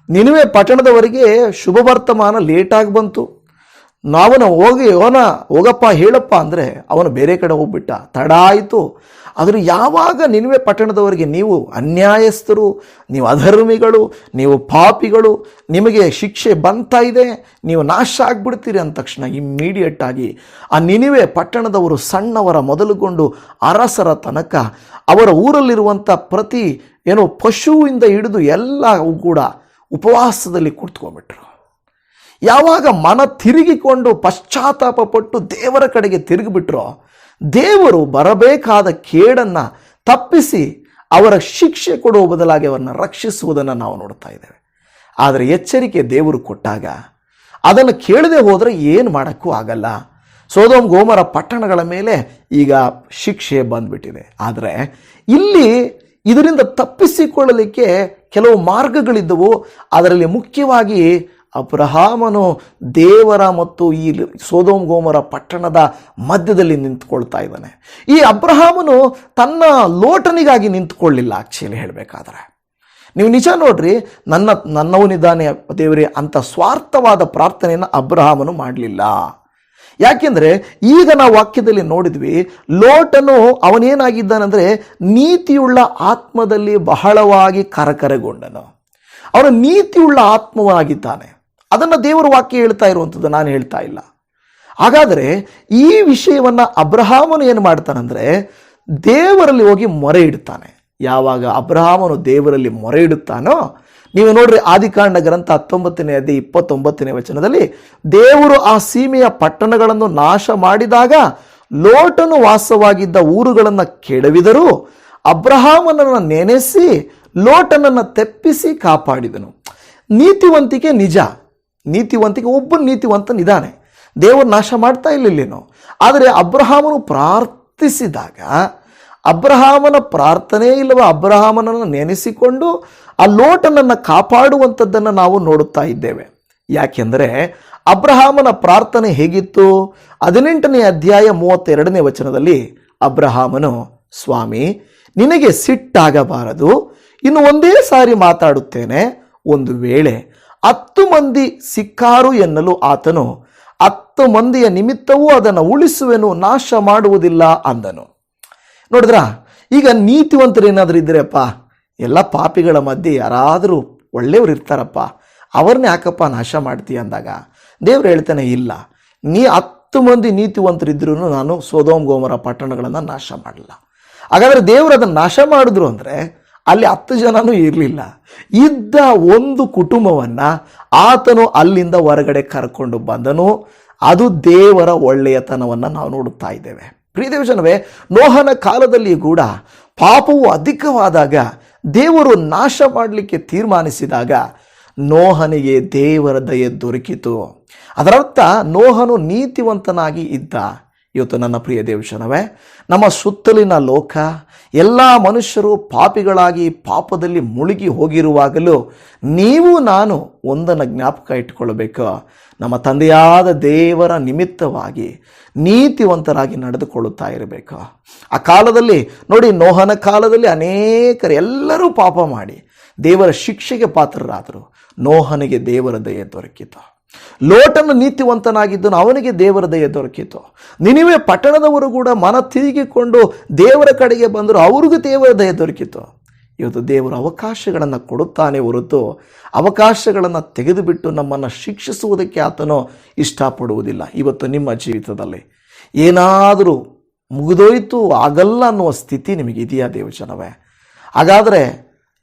ನಿನುವೆ ಪಟ್ಟಣದವರಿಗೆ ಶುಭ ವರ್ತಮಾನ ಲೇಟಾಗಿ ಬಂತು. ನಾವನ ಹೋಗಿ ಅವನ ಹೋಗಪ್ಪ, ಹೇಳಪ್ಪ ಅಂದರೆ ಅವನು ಬೇರೆ ಕಡೆ ಹೋಗ್ಬಿಟ್ಟ. ತಡ ಆಯಿತು. ಆದರೆ ಯಾವಾಗ ನಿನ್ವೆ ಪಟ್ಟಣದವರಿಗೆ ನೀವು ಅನ್ಯಾಯಸ್ಥರು, ನೀವು ಅಧರ್ಮಿಗಳು, ನೀವು ಪಾಪಿಗಳು, ನಿಮಗೆ ಶಿಕ್ಷೆ ಬಂತಾ ಇದೆ, ನೀವು ನಾಶ ಆಗ್ಬಿಡ್ತೀರಿ ಅಂದ ತಕ್ಷಣ ಇಮ್ಮಿಡಿಯೇಟ್ ಆಗಿ ಆ ನಿನಿವೆ ಪಟ್ಟಣದವರು ಸಣ್ಣವರ ಮೊದಲುಗೊಂಡು ಅರಸರ ತನಕ ಅವರ ಊರಲ್ಲಿರುವಂಥ ಪ್ರತಿ ಏನೋ ಪಶುವಿಂದ ಹಿಡಿದು ಎಲ್ಲವೂ ಕೂಡ ಉಪವಾಸದಲ್ಲಿ ಕುಳಿತುಕೊಂಡ್ಬಿಟ್ರು ಯಾವಾಗ ಮನ ತಿರುಗಿಕೊಂಡು ಪಶ್ಚಾತ್ತಾಪ ಪಟ್ಟು ದೇವರ ಕಡೆಗೆ ತಿರುಗಿಬಿಟ್ರೋ, ದೇವರು ಬರಬೇಕಾದ ಕೇಡನ್ನು ತಪ್ಪಿಸಿ ಅವರ ಶಿಕ್ಷೆ ಕೊಡುವ ಬದಲಾಗಿ ಅವರನ್ನು ರಕ್ಷಿಸುವುದನ್ನು ನಾವು ನೋಡ್ತಾ ಇದ್ದೇವೆ. ಆದರೆ ಎಚ್ಚರಿಕೆ ದೇವರು ಕೊಟ್ಟಾಗ ಅದನ್ನು ಕೇಳದೆ ಹೋದರೆ ಏನು ಮಾಡೋಕ್ಕೂ ಆಗಲ್ಲ. ಸೋದೋಮ್ ಗೋಮರ ಪಟ್ಟಣಗಳ ಮೇಲೆ ಈಗ ಶಿಕ್ಷೆ ಬಂದ್ಬಿಟ್ಟಿದೆ. ಆದರೆ ಇಲ್ಲಿ ಇದರಿಂದ ತಪ್ಪಿಸಿಕೊಳ್ಳಲಿಕ್ಕೆ ಕೆಲವು ಮಾರ್ಗಗಳಿದ್ದವು. ಅದರಲ್ಲಿ ಮುಖ್ಯವಾಗಿ ಅಬ್ರಹಾಮನು ದೇವರ ಮತ್ತು ಈ ಸೋದೋಮ್ ಗೋಮರ ಪಟ್ಟಣದ ಮಧ್ಯದಲ್ಲಿ ನಿಂತ್ಕೊಳ್ತಾ ಇದ್ದಾನೆ. ಈ ಅಬ್ರಹಾಮನು ತನ್ನ ಲೋಟನಿಗಾಗಿ ನಿಂತ್ಕೊಳ್ಳಿಲ್ಲ ಆಕ್ಚುಲಿ ಹೇಳಬೇಕಾದ್ರೆ. ನೀವು ನಿಜ ನೋಡ್ರಿ, ನನ್ನ ನನ್ನವನಿದ್ದಾನೆ ದೇವರೇ ಅಂತ ಸ್ವಾರ್ಥವಾದ ಪ್ರಾರ್ಥನೆಯನ್ನು ಅಬ್ರಹಾಮನು ಮಾಡಲಿಲ್ಲ. ಯಾಕೆಂದರೆ ಈಗ ನಾವು ವಾಕ್ಯದಲ್ಲಿ ನೋಡಿದ್ವಿ, ಲೋಟನು ಅವನೇನಾಗಿದ್ದಾನೆಂದರೆ ನೀತಿಯುಳ್ಳ ಆತ್ಮದಲ್ಲಿ ಬಹಳವಾಗಿ ಕರಕರಗೊಂಡನು. ಅವನು ನೀತಿಯುಳ್ಳ ಆತ್ಮವಾಗಿದ್ದಾನೆ ಅದನ್ನು ದೇವರ ವಾಕ್ಯ ಹೇಳ್ತಾ ಇರುವಂಥದ್ದು ನಾನು ಹೇಳ್ತಾ ಇಲ್ಲ. ಹಾಗಾದರೆ ಈ ವಿಷಯವನ್ನು ಅಬ್ರಹಾಮನು ಏನು ಮಾಡ್ತಾನಂದರೆ ದೇವರಲ್ಲಿ ಹೋಗಿ ಮೊರೆ ಇಡ್ತಾನೆ. ಯಾವಾಗ ಅಬ್ರಹಾಮನು ದೇವರಲ್ಲಿ ಮೊರೆ ಇಡುತ್ತಾನೋ, ನೀವು ನೋಡ್ರಿ ಆದಿಕಾಂಡ ಗ್ರಂಥ ಹತ್ತೊಂಬತ್ತನೇ ಅದೇ ಇಪ್ಪತ್ತೊಂಬತ್ತನೇ ವಚನದಲ್ಲಿ ದೇವರು ಆ ಸೀಮೆಯ ಪಟ್ಟಣಗಳನ್ನು ನಾಶ ಮಾಡಿದಾಗ ಲೋಟನು ವಾಸವಾಗಿದ್ದ ಊರುಗಳನ್ನು ಕೆಡವಿದರೂ ಅಬ್ರಹಾಮನನ್ನು ನೆನೆಸಿ ಲೋಟನನ್ನು ತೆಪ್ಪಿಸಿ ಕಾಪಾಡಿದನು. ನೀತಿವಂತಿಕೆ ನಿಜ. ನೀತಿವಂತಿಕೆ ಒಬ್ಬ ನೀತಿವಂತನಿದ್ದಾನೆ. ದೇವರು ನಾಶ ಮಾಡ್ತಾ ಇಲ್ಲಿಲ್ಲೇನೋ ಆದರೆ ಅಬ್ರಹಾಮನು ಪ್ರಾರ್ಥಿಸಿದಾಗ, ಅಬ್ರಹಾಮನ ಪ್ರಾರ್ಥನೆ ಇಲ್ಲವ ಅಬ್ರಹಾಮನನ್ನು ನೆನೆಸಿಕೊಂಡು ಆ ಲೋಟನನ್ನು ಕಾಪಾಡುವಂಥದ್ದನ್ನು ನಾವು ನೋಡುತ್ತಾ ಇದ್ದೇವೆ. ಯಾಕೆಂದರೆ ಅಬ್ರಹಾಮನ ಪ್ರಾರ್ಥನೆ ಹೇಗಿತ್ತು? ಹದಿನೆಂಟನೇ ಅಧ್ಯಾಯ ಮೂವತ್ತೆರಡನೇ ವಚನದಲ್ಲಿ ಅಬ್ರಹಾಮನು, ಸ್ವಾಮಿ, ನಿನಗೆ ಸಿಟ್ಟಾಗಬಾರದು. ಇನ್ನು ಒಂದೇ ಸಾರಿ ಮಾತಾಡುತ್ತೇನೆ. ಒಂದು ವೇಳೆ ಹತ್ತು ಮಂದಿ ಸಿಕ್ಕಾರು ಎನ್ನಲು ಆತನು, ಹತ್ತು ಮಂದಿಯ ನಿಮಿತ್ತವೂ ಅದನ್ನು ಉಳಿಸುವೆನು, ನಾಶ ಮಾಡುವುದಿಲ್ಲ ಅಂದನು. ನೋಡಿದ್ರ, ಈಗ ನೀತಿವಂತರು ಏನಾದರೂ ಇದ್ದರೆಪ್ಪ ಎಲ್ಲ ಪಾಪಿಗಳ ಮಧ್ಯೆ ಯಾರಾದರೂ ಒಳ್ಳೆಯವ್ರು ಇರ್ತಾರಪ್ಪ, ಅವ್ರನ್ನೇ ಯಾಕಪ್ಪ ನಾಶ ಮಾಡ್ತೀಯ ಅಂದಾಗ? ದೇವ್ರು ಹೇಳ್ತಾನೆ, ಇಲ್ಲ, ನೀ ಹತ್ತು ಮಂದಿ ನೀತಿವಂತರಿದ್ರೂ ನಾನು ಸೋದೋಮ್, ಗೋಮರ ಪಟ್ಟಣಗಳನ್ನು ನಾಶ ಮಾಡಲ್ಲ. ಹಾಗಾದರೆ ದೇವರು ಅದನ್ನು ನಾಶ ಮಾಡಿದ್ರು ಅಂದರೆ ಅಲ್ಲಿ ಹತ್ತು ಜನನೂ ಇರಲಿಲ್ಲ. ಇದ್ದ ಒಂದು ಕುಟುಂಬವನ್ನು ಆತನು ಅಲ್ಲಿಂದ ಹೊರಗಡೆ ಕರ್ಕೊಂಡು ಬಂದನು. ಅದು ದೇವರ ಒಳ್ಳೆಯತನವನ್ನು ನಾವು ನೋಡುತ್ತಾ ಇದ್ದೇವೆ. ಪ್ರಿಯದೇವಜನವೇ ನೋಹನ ಕಾಲದಲ್ಲಿ ಕೂಡ ಪಾಪವು ಅಧಿಕವಾದಾಗ, ದೇವರು ನಾಶ ಮಾಡಲಿಕ್ಕೆ ತೀರ್ಮಾನಿಸಿದಾಗ ನೋಹನಿಗೆ ದೇವರ ದಯೆ ದೊರಕಿತು. ಅದರರ್ಥ, ನೋಹನು ನೀತಿವಂತನಾಗಿ ಇದ್ದ ಇವತ್ತು ನನ್ನ ಪ್ರಿಯ ದೇವಶನವೇ ನಮ್ಮ ಸುತ್ತಲಿನ ಲೋಕ, ಎಲ್ಲ ಮನುಷ್ಯರು ಪಾಪಿಗಳಾಗಿ ಪಾಪದಲ್ಲಿ ಮುಳುಗಿ ಹೋಗಿರುವಾಗಲೂ ನೀವು ನಾನು ಒಂದನ್ನು ಜ್ಞಾಪಕ ಇಟ್ಟುಕೊಳ್ಳಬೇಕು. ನಮ್ಮ ತಂದೆಯಾದ ದೇವರ ನಿಮಿತ್ತವಾಗಿ ನೀತಿವಂತರಾಗಿ ನಡೆದುಕೊಳ್ಳುತ್ತಾ ಇರಬೇಕು. ಆ ಕಾಲದಲ್ಲಿ, ನೋಡಿ ನೋಹನ ಕಾಲದಲ್ಲಿ ಅನೇಕರು ಎಲ್ಲರೂ ಪಾಪ ಮಾಡಿ ದೇವರ ಶಿಕ್ಷೆಗೆ ಪಾತ್ರರಾದರು. ನೋಹನಿಗೆ ದೇವರ ದಯೆ ದೊರಕಿತು. ಲೋಟನು ನೀತಿವಂತನಾಗಿದ್ದನು, ಅವನಿಗೆ ದೇವರ ದಯ ದೊರಕಿತು. ನಿನಿವೆ ಪಟ್ಟಣದವರು ಕೂಡ ಮನ ತಿರುಗಿಕೊಂಡು ದೇವರ ಕಡೆಗೆ ಬಂದರು ಅವ್ರಿಗೂ ದೇವರ ದಯ ದೊರಕಿತು. ಇವತ್ತು ದೇವರು ಅವಕಾಶಗಳನ್ನು ಕೊಡುತ್ತಾನೆ ಹೊರತು ಅವಕಾಶಗಳನ್ನು ತೆಗೆದುಬಿಟ್ಟು ನಮ್ಮನ್ನು ಶಿಕ್ಷಿಸುವುದಕ್ಕೆ ಆತನು ಇಷ್ಟಪಡುವುದಿಲ್ಲ. ಇವತ್ತು ನಿಮ್ಮ ಜೀವಿತದಲ್ಲಿ ಏನಾದರೂ ಮುಗಿದೋಯ್ತು, ಆಗಲ್ಲ ಅನ್ನುವ ಸ್ಥಿತಿ ನಿಮಗೆ ಇದೆಯಾ ದೇವಜನವೇ ಹಾಗಾದರೆ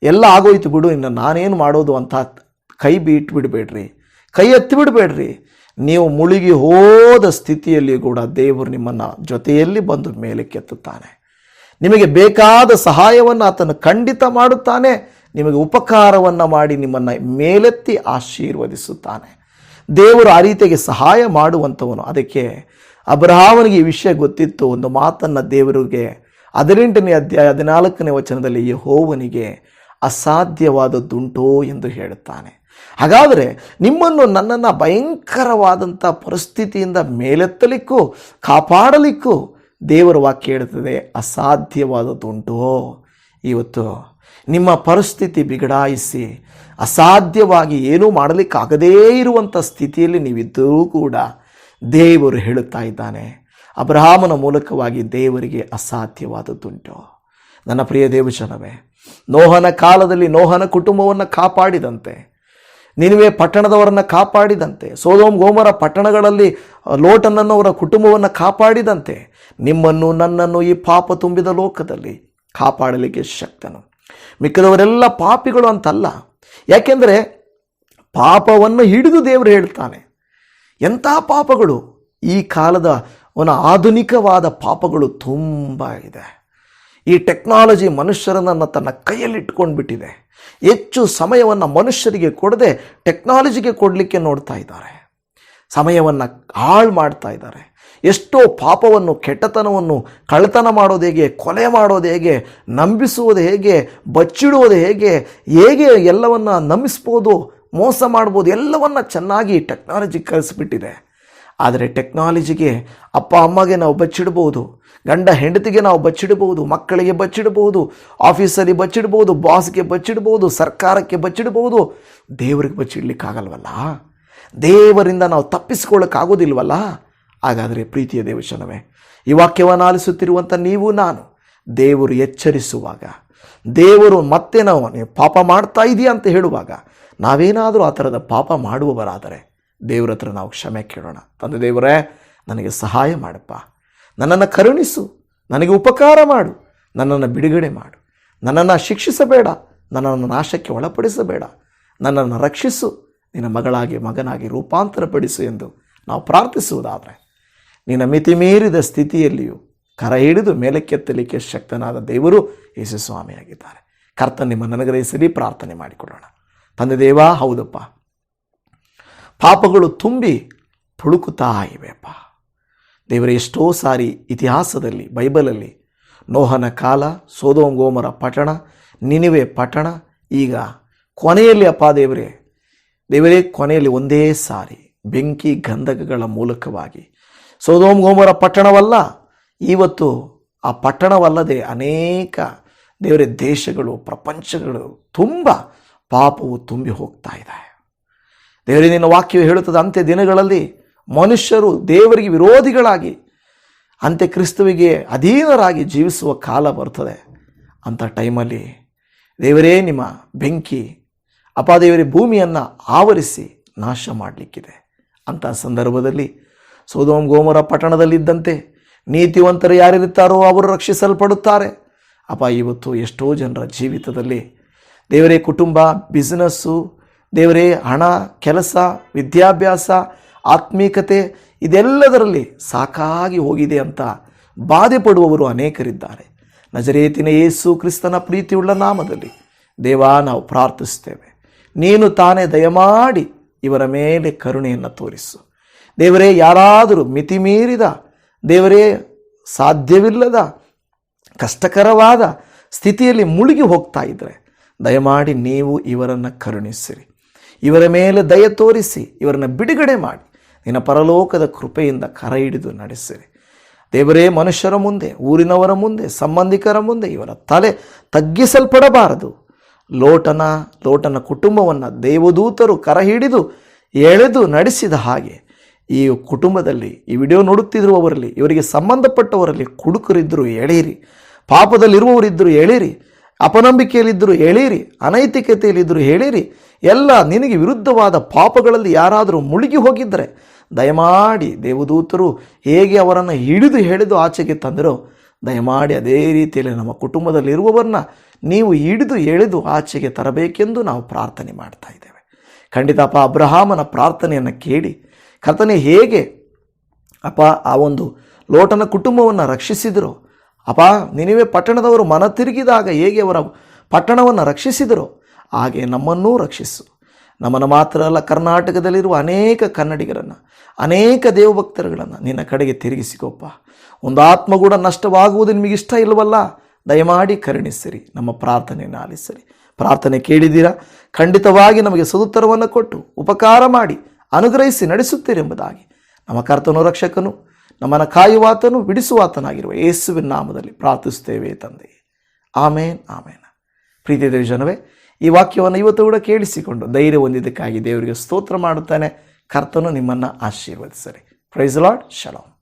ಎಲ್ಲ ಆಗೋಯ್ತು ಬಿಡು, ಇನ್ನು ನಾನೇನು ಮಾಡೋದು ಅಂತ ಕೈ ಬಿಟ್ಟು ಬಿಡಬೇಡ್ರಿ ಕೈ ಎತ್ತಿ ಬಿಡಬೇಡ್ರಿ. ನೀವು ಮುಳುಗಿ ಹೋದ ಸ್ಥಿತಿಯಲ್ಲಿ ಕೂಡ ದೇವರು ನಿಮ್ಮನ್ನು ಜೊತೆಯಲ್ಲಿ ಬಂದು ಮೇಲಕ್ಕೆತ್ತುತ್ತಾನೆ. ನಿಮಗೆ ಬೇಕಾದ ಸಹಾಯವನ್ನು ಆತನು ಖಂಡಿತ ಮಾಡುತ್ತಾನೆ. ನಿಮಗೆ ಉಪಕಾರವನ್ನು ಮಾಡಿ ನಿಮ್ಮನ್ನು ಮೇಲೆತ್ತಿ ಆಶೀರ್ವದಿಸುತ್ತಾನೆ. ದೇವರು ಆ ರೀತಿಯಾಗಿ ಸಹಾಯ ಮಾಡುವಂಥವನು. ಅದಕ್ಕೆ ಅಬ್ರಹಾಮನಿಗೆ ಈ ವಿಷಯ ಗೊತ್ತಿತ್ತು. ಒಂದು ಮಾತನ್ನು ದೇವರಿಗೆ ಹದಿನೆಂಟನೇ ಅಧ್ಯಾಯ ಹದಿನಾಲ್ಕನೇ ವಚನದಲ್ಲಿ ಯಹೋವನಿಗೆ ಅಸಾಧ್ಯವಾದದ್ದುಂಟೋ ಎಂದು ಹೇಳುತ್ತಾನೆ. ಹಾಗಾದರೆ ನಿಮ್ಮನ್ನು ನನ್ನನ್ನು ಭಯಂಕರವಾದಂಥ ಪರಿಸ್ಥಿತಿಯಿಂದ ಮೇಲೆತ್ತಲಿಕ್ಕೂ, ಕಾಪಾಡಲಿಕ್ಕೂ ದೇವರ ವಾಕ್ಯ ಹೇಳುತ್ತದೆ, ಅಸಾಧ್ಯವಾದದ್ದುಂಟು. ಇವತ್ತು ನಿಮ್ಮ ಪರಿಸ್ಥಿತಿ ಬಿಗಡಾಯಿಸಿ, ಅಸಾಧ್ಯವಾಗಿ ಏನೂ ಮಾಡಲಿಕ್ಕಾಗದೇ ಇರುವಂಥ ಸ್ಥಿತಿಯಲ್ಲಿ ನೀವಿದ್ದರೂ ಕೂಡ ದೇವರು ಹೇಳುತ್ತಾ ಇದ್ದಾನೆ, ಅಬ್ರಹಾಮನ ಮೂಲಕವಾಗಿ ದೇವರಿಗೆ ಅಸಾಧ್ಯವಾದದ್ದುಂಟು. ನನ್ನ ಪ್ರಿಯ ದೇವಜನವೇ, ನೋಹನ ಕಾಲದಲ್ಲಿ ನೋಹನ ಕುಟುಂಬವನ್ನು ಕಾಪಾಡಿದಂತೆ ನಿನವೆ ಪಟ್ಟಣದವರನ್ನು ಕಾಪಾಡಿದಂತೆ, ಸೋದೋಮ್ ಗೋಮರ ಪಟ್ಟಣಗಳಲ್ಲಿ ಲೋಟನನ್ನವರ ಕುಟುಂಬವನ್ನು ಕಾಪಾಡಿದಂತೆ, ನಿಮ್ಮನ್ನು ನನ್ನನ್ನು ಈ ಪಾಪ ತುಂಬಿದ ಲೋಕದಲ್ಲಿ ಕಾಪಾಡಲಿಕ್ಕೆ ಶಕ್ತನು. ಮಿಕ್ಕದವರೆಲ್ಲ ಪಾಪಿಗಳು ಅಂತಲ್ಲ. ಯಾಕೆಂದರೆ ಪಾಪವನ್ನು ಹಿಡಿದು ದೇವರು ಹೇಳ್ತಾನೆ. ಎಂಥ ಪಾಪಗಳು? ಈ ಕಾಲದ ಒಂದು ಆಧುನಿಕವಾದ ಪಾಪಗಳು ತುಂಬ ಇದೆ. ಈ ಟೆಕ್ನಾಲಜಿ ಮನುಷ್ಯರನ್ನು ತನ್ನ ಕೈಯಲ್ಲಿ ಇಟ್ಕೊಂಡ್ಬಿಟ್ಟಿದೆ ಹೆಚ್ಚು ಸಮಯವನ್ನು ಮನುಷ್ಯರಿಗೆ ಕೊಡದೆ ಟೆಕ್ನಾಲಜಿಗೆ ಕೊಡಲಿಕ್ಕೆ ನೋಡ್ತಾ ಇದ್ದಾರೆ. ಸಮಯವನ್ನು ಹಾಳು ಮಾಡ್ತಾ ಇದ್ದಾರೆ. ಎಷ್ಟೋ ಪಾಪವನ್ನು, ಕೆಟ್ಟತನವನ್ನು, ಕಳ್ಳತನ ಮಾಡೋದು ಹೇಗೆ, ಕೊಲೆ ಮಾಡೋದು ಹೇಗೆ, ನಂಬಿಸುವುದು ಹೇಗೆ, ಬಚ್ಚಿಡುವುದು ಹೇಗೆ ಹೇಗೆ ಎಲ್ಲವನ್ನು ನಂಬಿಸ್ಬೋದು, ಮೋಸ ಮಾಡ್ಬೋದು, ಎಲ್ಲವನ್ನು ಚೆನ್ನಾಗಿ ಟೆಕ್ನಾಲಜಿ ಕಲಿಸ್ಬಿಟ್ಟಿದೆ ಆದರೆ ಟೆಕ್ನಾಲಜಿಗೆ ಅಪ್ಪ, ಅಮ್ಮಗೆ ನಾವು ಬಚ್ಚಿಡ್ಬೋದು. ಗಂಡ ಹೆಂಡತಿಗೆ ನಾವು ಬಚ್ಚಿಡಬಹುದು ಮಕ್ಕಳಿಗೆ ಬಚ್ಚಿಡಬಹುದು ಆಫೀಸಲ್ಲಿ ಬಚ್ಚಿಡಬಹುದು ಬಾಸ್ಗೆ ಬಚ್ಚಿಡಬಹುದು ಸರ್ಕಾರಕ್ಕೆ ಬಚ್ಚಿಡಬಹುದು ದೇವರಿಗೆ ಬಚ್ಚಿಡ್ಲಿಕ್ಕಾಗಲ್ವಲ್ಲ? ದೇವರಿಂದ ನಾವು ತಪ್ಪಿಸ್ಕೊಳ್ಳೋಕ್ಕಾಗೋದಿಲ್ವಲ್ಲ? ಹಾಗಾದರೆ ಪ್ರೀತಿಯ ದೇವಶನವೇ ಈ ವಾಕ್ಯವನ್ನು ಆಲಿಸುತ್ತಿರುವಂಥ ನೀವು ನಾನು, ದೇವರು ಎಚ್ಚರಿಸುವಾಗ, ದೇವರು ಮತ್ತೆ ನಾವು ಪಾಪ ಮಾಡ್ತಾ ಇದೆಯಾ ಅಂತ ಹೇಳುವಾಗ, ನಾವೇನಾದರೂ ಆ ಥರದ ಪಾಪ ಮಾಡುವವರಾದರೆ ದೇವರ ಹತ್ರ ನಾವು ಕ್ಷಮೆ ಕೇಳೋಣ. ತಂದೆ ದೇವರೇ, ನನಗೆ ಸಹಾಯ ಮಾಡಪ್ಪ. ನನ್ನನ್ನು ಕರುಣಿಸು, ನನಗೆ ಉಪಕಾರ ಮಾಡು, ನನ್ನನ್ನು ಬಿಡುಗಡೆ ಮಾಡು. ನನ್ನನ್ನು ಶಿಕ್ಷಿಸಬೇಡ, ನನ್ನನ್ನು ನಾಶಕ್ಕೆ ಒಳಪಡಿಸಬೇಡ. ನನ್ನನ್ನು ರಕ್ಷಿಸು, ನಿನ್ನ ಮಗಳಾಗಿ, ಮಗನಾಗಿ ರೂಪಾಂತರಪಡಿಸು ಎಂದು ನಾವು ಪ್ರಾರ್ಥಿಸುವುದಾದರೆ, ನಿನ್ನ ಮಿತಿಮೀರಿದ ಸ್ಥಿತಿಯಲ್ಲಿಯೂ ಕರ ಹಿಡಿದು ಮೇಲಕ್ಕೆತ್ತಲಿಕ್ಕೆ ಶಕ್ತನಾದ ದೇವರು ಯೇಸು ಸ್ವಾಮಿಯಾಗಿದ್ದಾರೆ ಕರ್ತ ನಿಮ್ಮ ನನಗ್ರಹಿಸಲಿ ಪ್ರಾರ್ಥನೆ ಮಾಡಿಕೊಳ್ಳೋಣ. ತಂದೆ ದೇವಾ, ಹೌದಪ್ಪ. ಪಾಪಗಳು ತುಂಬಿ ತುಳುಕುತ್ತಾ ಇವೆಪ್ಪ. ದೇವರ, ಎಷ್ಟೋ ಸಾರಿ ಇತಿಹಾಸದಲ್ಲಿ, ಬೈಬಲಲ್ಲಿ, ನೋಹನ ಕಾಲ ಸೋದೋಂಗೋಮರ ಪಟ್ಟಣ, ನಿನಿವೆ ಪಟ್ಟಣ, ಈಗ ಕೊನೆಯಲ್ಲಿ ಅಪ್ಪ ದೇವರೇ ದೇವರೇ, ಕೊನೆಯಲ್ಲಿ ಒಂದೇ ಸಾರಿ ಬೆಂಕಿ ಗಂಧಕಗಳ ಮೂಲಕವಾಗಿ. ಗೋಮರ ಪಟ್ಟಣವಲ್ಲ, ಇವತ್ತು ಆ ಪಟ್ಟಣವಲ್ಲದೆ ಅನೇಕ ದೇವರ, ದೇಶಗಳು, ಪ್ರಪಂಚಗಳು ತುಂಬ ಪಾಪವು ತುಂಬಿ ಹೋಗ್ತಾ ಇದೆ. ದೇವರೇ, ನಿನ್ನ ವಾಕ್ಯವು ಹೇಳುತ್ತದೆ, ಅಂತ್ಯ ದಿನಗಳಲ್ಲಿ ಮನುಷ್ಯರು ದೇವರಿಗೆ ವಿರೋಧಿಗಳಾಗಿ, ಅಂತೆ ಕ್ರಿಸ್ತುವಿಗೆ ಅಧೀನರಾಗಿ ಜೀವಿಸುವ ಕಾಲ ಬರ್ತದೆ ಅಂಥ ಟೈಮಲ್ಲಿ ದೇವರೇ ನಿಮ್ಮ ಬೆಂಕಿ, ಅಪಾದೇವರಿ ಭೂಮಿಯನ್ನು ಆವರಿಸಿ ನಾಶ ಮಾಡಲಿಕ್ಕಿದೆ. ಅಂಥ ಸಂದರ್ಭದಲ್ಲಿ ಸೋದೋಮ್ ಗೋಮರ ಪಟ್ಟಣದಲ್ಲಿದ್ದಂತೆ ನೀತಿವಂತರು ಯಾರಿರುತ್ತಾರೋ ಅವರು ರಕ್ಷಿಸಲ್ಪಡುತ್ತಾರೆ. ಅಪ ಇವತ್ತು ಎಷ್ಟೋ ಜನರ ಜೀವಿತದಲ್ಲಿ ದೇವರೇ ಕುಟುಂಬ, ಬಿಸ್ನೆಸ್ಸು, ದೇವರೇ ಹಣ, ಕೆಲಸ, ವಿದ್ಯಾಭ್ಯಾಸ ಆತ್ಮೀಕತೆ ಇದೆಲ್ಲದರಲ್ಲಿ ಸಾಕಾಗಿ ಹೋಗಿದೆ ಅಂತ ಬಾಧೆ ಪಡುವವರು ಅನೇಕರಿದ್ದಾರೆ. ನಜರೇತಿನ ಯೇಸು ಕ್ರಿಸ್ತನ ಪ್ರೀತಿಯುಳ್ಳ ನಾಮದಲ್ಲಿ ದೇವಾ ನಾವು ಪ್ರಾರ್ಥಿಸ್ತೇವೆ ನೀನು ತಾನೇ ದಯಮಾಡಿ ಇವರ ಮೇಲೆ ಕರುಣೆಯನ್ನು ತೋರಿಸು. ದೇವರೇ, ಯಾರಾದರೂ ಮಿತಿಮೀರಿದ, ದೇವರೇ, ಸಾಧ್ಯವಿಲ್ಲದ, ಕಷ್ಟಕರವಾದ ಸ್ಥಿತಿಯಲ್ಲಿ ಮುಳುಗಿ ಹೋಗ್ತಾ ಇದ್ದರೆ ದಯಮಾಡಿ ನೀವು ಇವರನ್ನು ಕರುಣಿಸಿರಿ. ಇವರ ಮೇಲೆ ದಯ ತೋರಿಸಿ ಇವರನ್ನು ಬಿಡುಗಡೆ ಮಾಡಿ. ನಿನ್ನ ಪರಲೋಕದ ಕೃಪೆಯಿಂದ ಕರ ಹಿಡಿದು ನಡೆಸಿರಿ. ದೇವರೇ, ಮನುಷ್ಯರ ಮುಂದೆ, ಊರಿನವರ ಮುಂದೆ, ಸಂಬಂಧಿಕರ ಮುಂದೆ ಇವರ ತಲೆ ತಗ್ಗಿಸಲ್ಪಡಬಾರದು. ಲೋಟನ ಲೋಟನ ಕುಟುಂಬವನ್ನು ದೇವದೂತರು ಕರ ಹಿಡಿದು ಎಳೆದು ನಡೆಸಿದ ಹಾಗೆ ಈ ಕುಟುಂಬದಲ್ಲಿ ಈ ವಿಡಿಯೋ ನೋಡುತ್ತಿರುವವರಲ್ಲಿ, ಇವರಿಗೆ ಸಂಬಂಧಪಟ್ಟವರಲ್ಲಿ ಕುಡುಕರಿದ್ದರೂ ಎಳೆಯಿರಿ. ಪಾಪದಲ್ಲಿರುವವರಿದ್ದರೂ ಎಳೆಯಿರಿ. ಅಪನಂಬಿಕೆಯಲ್ಲಿದ್ದರೂ ಎಳೆಯಿರಿ. ಅನೈತಿಕತೆಯಲ್ಲಿದ್ದರೂ ಹೇಳಿರಿ ಎಲ್ಲ ನಿನಗೆ ವಿರುದ್ಧವಾದ ಪಾಪಗಳಲ್ಲಿ ಯಾರಾದರೂ ಮುಳುಗಿ ಹೋಗಿದ್ದರೆ ದಯಮಾಡಿ ದೇವದೂತರು ಹೇಗೆ ಅವರನ್ನು ಹಿಡಿದು ಹಿಡಿದು ಆಚೆಗೆ ತಂದರೋ, ದಯಮಾಡಿ ಅದೇ ರೀತಿಯಲ್ಲಿ ನಮ್ಮ ಕುಟುಂಬದಲ್ಲಿರುವವರನ್ನ ನೀವು ಹಿಡಿದು ಎಳೆದು ಆಚೆಗೆ ತರಬೇಕೆಂದು ನಾವು ಪ್ರಾರ್ಥನೆ ಮಾಡ್ತಾ ಇದ್ದೇವೆ. ಖಂಡಿತ ಅಪ್ಪ, ಅಬ್ರಹಾಮನ ಪ್ರಾರ್ಥನೆಯನ್ನು ಕೇಳಿ ಕರ್ತನೆ ಹೇಗೆ ಅಪ್ಪ ಆ ಒಂದು ಲೋಟನ ಕುಟುಂಬವನ್ನು ರಕ್ಷಿಸಿದರು, ಅಪ್ಪ ನಿನವೆ ಪಟ್ಟಣದವರು ಮನ ತಿರುಗಿದಾಗ ಹೇಗೆ ಅವರ ಪಟ್ಟಣವನ್ನು ರಕ್ಷಿಸಿದರು, ಹಾಗೆ ನಮ್ಮನ್ನೂ ರಕ್ಷಿಸು. ನಮ್ಮನ್ನು ಮಾತ್ರ ಅಲ್ಲ, ಕರ್ನಾಟಕದಲ್ಲಿರುವ ಅನೇಕ ಕನ್ನಡಿಗರನ್ನು, ಅನೇಕ ದೇವಭಕ್ತರುಗಳನ್ನು ನಿನ್ನ ಕಡೆಗೆ ತಿರುಗಿಸಿಕೊಪ್ಪ. ಒಂದು ಆತ್ಮ ಕೂಡ ನಷ್ಟವಾಗುವುದು ನಿಮಗೆ ಇಷ್ಟ ಇಲ್ಲವಲ್ಲ? ದಯಮಾಡಿ ಕರುಣಿಸಿರಿ, ನಮ್ಮ ಪ್ರಾರ್ಥನೆಯನ್ನು ಆಲಿಸಿರಿ. ಪ್ರಾರ್ಥನೆ ಕೇಳಿದ್ದೀರಾ? ಖಂಡಿತವಾಗಿ ನಮಗೆ ಸದುತ್ತರವನ್ನು ಕೊಟ್ಟು ಉಪಕಾರ ಮಾಡಿ ಅನುಗ್ರಹಿಸಿ ನಡೆಸುತ್ತೀರೆಂಬುದಾಗಿ ನಮ್ಮ ಕರ್ತನು ರಕ್ಷಕನು, ನಮ್ಮನ್ನು ಕಾಯುವಾತನು, ಬಿಡಿಸುವಾತನಾಗಿರುವ ಯೇಸುವಿನ ನಾಮದಲ್ಲಿ ಪ್ರಾರ್ಥಿಸುತ್ತೇವೆ ತಂದೆ. ಆಮೇನ್, ಆಮೇನ. ಪ್ರೀತಿ ದೇವ ಜನವೇ ಈ ವಾಕ್ಯವನ್ನು ಇವತ್ತು ಕೂಡ ಕೇಳಿಸಿಕೊಂಡು ಧೈರ್ಯ ಹೊಂದಿದ್ದಕ್ಕಾಗಿ ದೇವರಿಗೆ ಸ್ತೋತ್ರ ಮಾಡುತ್ತಾನೆ. ಕರ್ತನು ನಿಮ್ಮನ್ನು ಆಶೀರ್ವದಿಸರಿ ಪ್ರೈಸ್ ಲಾರ್ಡ್ ಶಲೋಮ್